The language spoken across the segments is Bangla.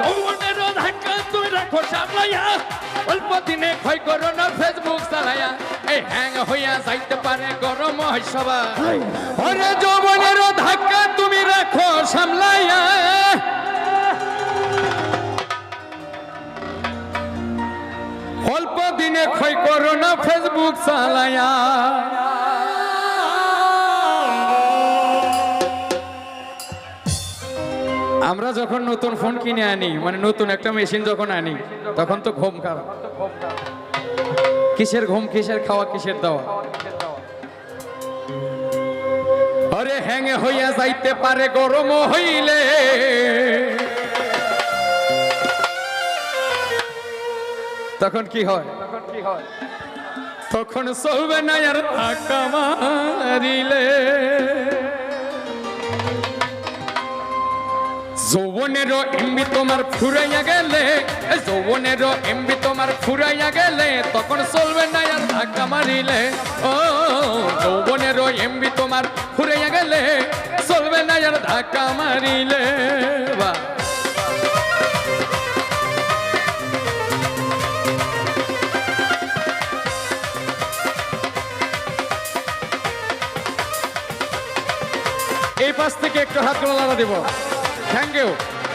যৌবনের ধাক্কা তুমি রাখো সামলাইয়া। অল্প দিনে ক্ষয় করো না ফেসবুক চালাইয়া। এই হ্যাং হইয়া যাইতে পারে গরম হয় সবাই ওরে যৌবনের ধাক্কা তুমি রাখো সামলাইয়া। অল্প দিনে ক্ষয় করো না ফেসবুক চালাইয়া। আমরা যখন নতুন ফোন কিনে আনি মানে নতুন একটা মেশিন যখন আনি তখন তো ঘুম খাওয়া কিসের ঘুম কিসের খাওয়া কিসের দেওয়া? আরে হ্যাঙে হইয়া যাইতে পারে গরম হইলে। তখন কি হয়? তখন চলবে না আর ধাক্কা যৌবনের এমবি তোমার ফুরাইয়া গেলে, এ যৌবনের এমবি তোমার ফুরাইয়া গেলে, তখন চলবে না আর ধাক্কা মারিলে। ও যৌবনের এমবি তোমার ফুরাইয়া গেলে, চলবে না আর ধাক্কা মারিলে। বা এই পাশ থেকে একটু হাতগুলো লাগা দিব। থ্যাংক ইউ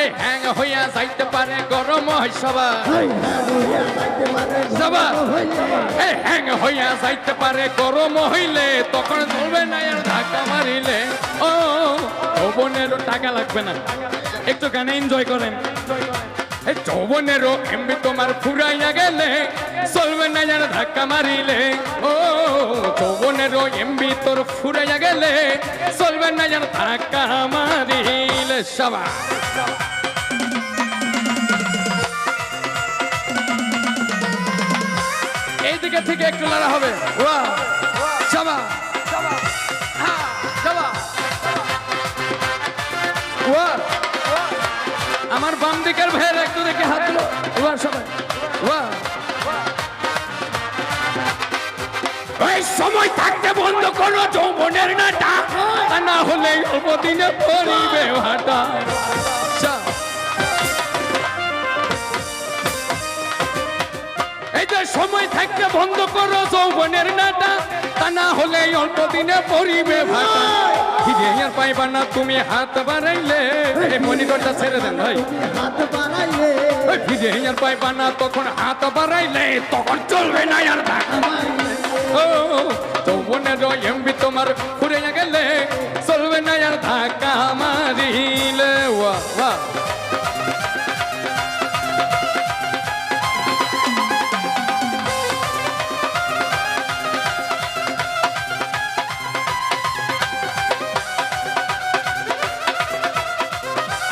এই হ্যাং হইয়া যাইতে পারে গরম হয় সবাই এই হ্যাং হইয়া যাইতে পারে গরম হইলে তখন চলবে না আর ধাক্কা মারিলে। ও যৌবনের টাকা লাগবে না। একটু গানে এনজয় করেন। এই যৌবনেরও এমবি তোমার ফুরাইয়া গেলে চলবে না যেন ধাক্কা মারিলে। ও যৌবনেরও এমবি তোর ফুরাইয়া গেলে চলবে না যেন ধাক্কা মারিলে। সবা এইদিকে থেকে একটু লড়া হবে। ওয়া হ্যাঁ, সবা ওয়া আমার বাম দিকের ভাইয়ের একটু দেখে হাত ওয়া সবাই ওয়া এই সময় থাকতে বন্ধ করো যৌবনের নাটা। না হলে অল্প দিনে পরিবে ভাটা। চা। এই যে সময় থাকতে বন্ধ করো যৌবনের নাটা তা না হলে অল্প দিনে পরিবে ভাটা ফিরে আর পাইবা না তুমি হাত বাড়াইলে। মনিটরটা ছেড়ে দেন ভাই হাত বাড়াইলে। ফিরে আর পাইবা না তখন হাত বাড়াইলে তখন চলবে না আর যৌবনের এমবি তোমার ঘুরে গেলে চলবে না আর ধাক্কা মারিলে ওয়া ওয়া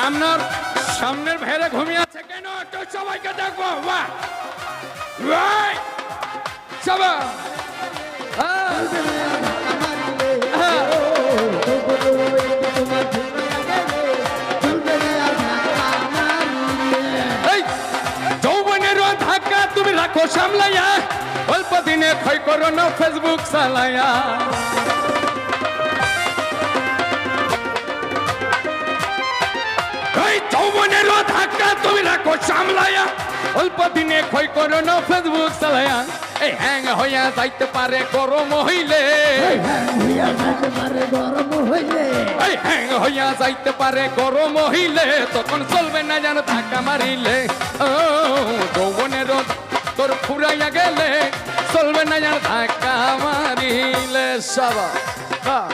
আপনার সামনের ভেড়ে ঘুমিয়ে আছে কেন? একটু সবাইকে দেখব! সবাই। রাখো সামলাইয়া। অল্প দিনে ক্ষয় করো না ফেসবুক চালাইয়া। যৌবনের ধাক্কা তুমি রাখো সামলাইয়া। অল্প দিনে ক্ষয় করো না ফেসবুক চালাইয়া। এই হ্যাং হইয়া যাইতে পারে গরম হইলে। গরম হইলে। এই হ্যাং হইয়া যাইতে পারে গরম হইলে। তখন চলবে না যেন ধাক্কা মারিলে। ও যৌবনের তোর ফুরাইয়া গেলে চলবে না যেন ধাক্কা মারিলে। সবা আহ,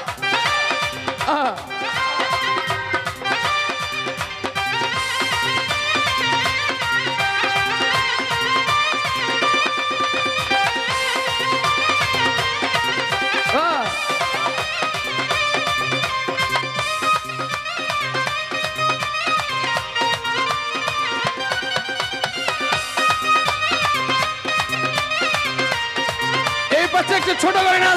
চলবে না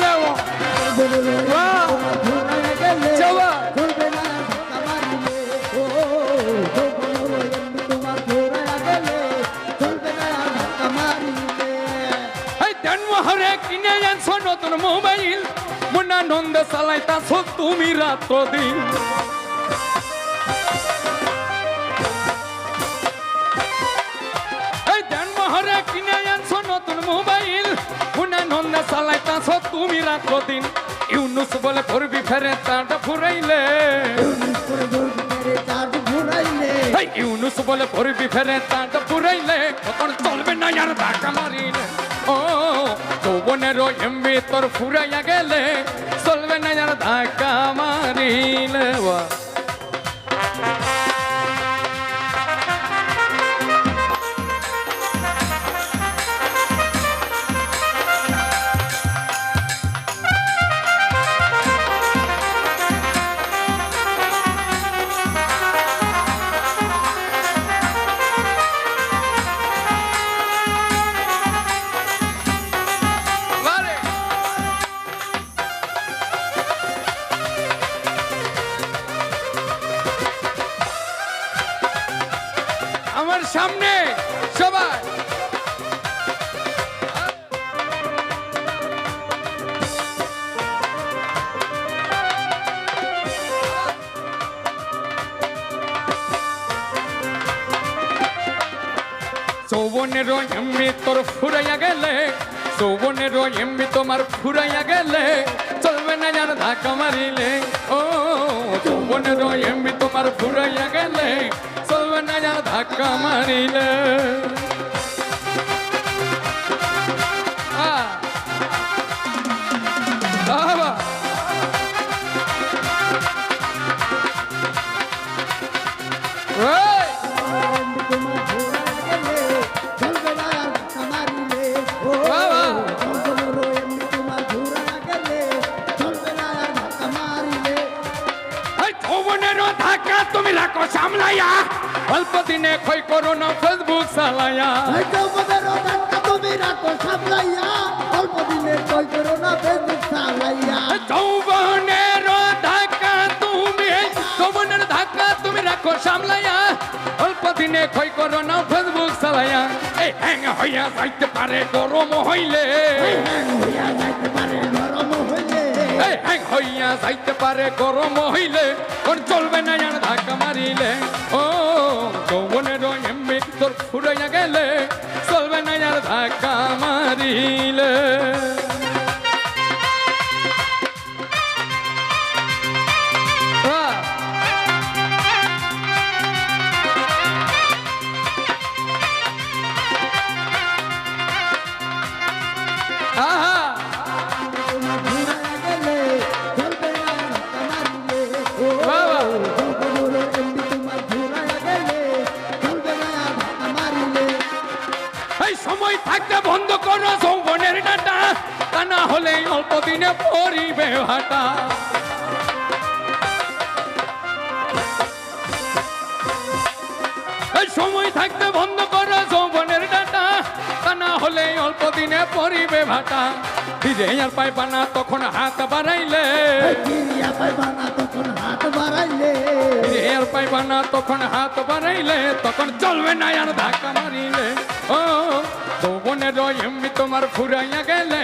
ধাক্কা মারিলে এই দেনমোহরে কিনে মোবাইল। মুন্না নন্দ চালাইতাছ তুমি রাত্র দিন কিনে আনছো নতুন মোবাইল। নন্দ চালাইতাছ তুমি রাত্র দিন। ইউনুস বলে করবি ফেরে তাটা ফুরাইলে। ইউনিস বলে করবি ফেরে তাটা ফুরাইলে। তখন চলবে না আর ধাক্কা মারিলে। ও যৌবনের এমবি তোর ফুরাইয়া গেলে। চলবে না আর ধাক্কা মারিলে। সামনে, সবাই। যৌবনের এমনি তোর ফুরাইয়া গেলে যৌবনের এমনি তোমার ফুরাইয়া গেলে, চলবে না যার ধাক্কা মারিলে। না ক্ষয় করো না ফেসবুক যৌবনের তুমি রাখো সামলাইয়া অল্প দিনে কই করো না ফেসবুক চালাইয়া। যৌবনের ধাক্কা তুমি যৌবনের ধাক্কা তুমি রাখো সামলাইয়া। অল্প দিনে ক্ষয় করো না ফেসবুক চালাইয়া। এই হ্যাং হইয়া যাইতে পারে গরম হইলে। হ্যাং হইয়া যাইতে পারে গরম হইলে। এই হ্যাং হইয়া যাইতে পারে গরম হইলে। চলবে না আর ধাক্কা মারিলে। ও ফুরাইয়া গেলে চলবে না আর ধাক্কা মারিলে। দিনে পরিবে ভাটা। সময় থাকতে বন্ধ করো যৌবনের ডাটা তা না হলে অল্প দিনে পরিবে ভাটা। ফিরে আর পাইবা তখন হাত বাড়াইলে। কিরিয়া পাইবা না তখন হাত বাড়াইলে। ফিরে আর পাইবা না তখন হাত বাড়াইলে তখন চলবে না আর ধাক্কা মারিলে। ও যৌবনের এমনি তোমার ফুরাইয়া গেলে